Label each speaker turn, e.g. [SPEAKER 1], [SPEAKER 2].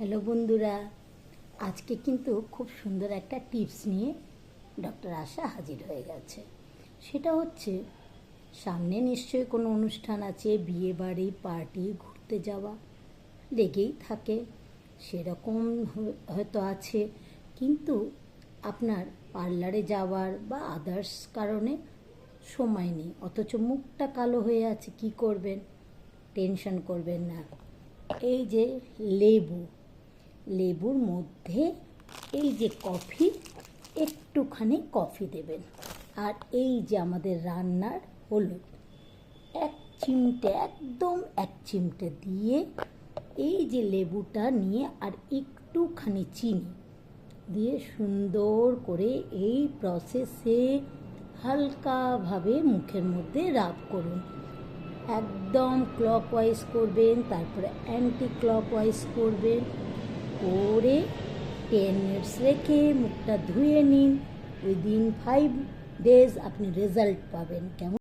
[SPEAKER 1] Hello বন্ধুরা, আজকে কিন্তু খুব সুন্দর একটা টিপস নিয়ে ডক্টর আশা হাজির হয়ে গেছে। সেটা হচ্ছে, সামনে নিশ্চয়ই কোনো অনুষ্ঠান আছে, বিয়ে বাড়ি, পার্টি, ঘুরতে যাওয়া, লেগেই থাকে, সেরকম হয়তো আছে, কিন্তু আপনার পার্লারে যাওয়ার বা আদার্স কারণে সময় নেই, অথচ মুখটা কালো হয়ে আছে, কি করবেন? টেনশন করবেন না। এই যে লেবু লেবুর মধ্যে এই যে কফি, একটুখানি কফি দেবেন। আর এই যে আমাদের রান্নার হলুদ, এক চিমটে, একদম এক চিমটে দিয়ে এই যে লেবুটা নিয়ে আর একটুখানি চিনি দিয়ে সুন্দর করে এই প্রসেসে হালকাভাবে মুখের মধ্যে রাব করুন। একদম ক্লকওয়াইজ করবেন, তারপরে অ্যান্টি ক্লকওয়াইজ করবেন। করে টেন মিনিটস রেখে মুখটা ধুয়ে নিন উইদিন ফাইভ ডেজ আপনি রেজাল্ট পাবেন কেমন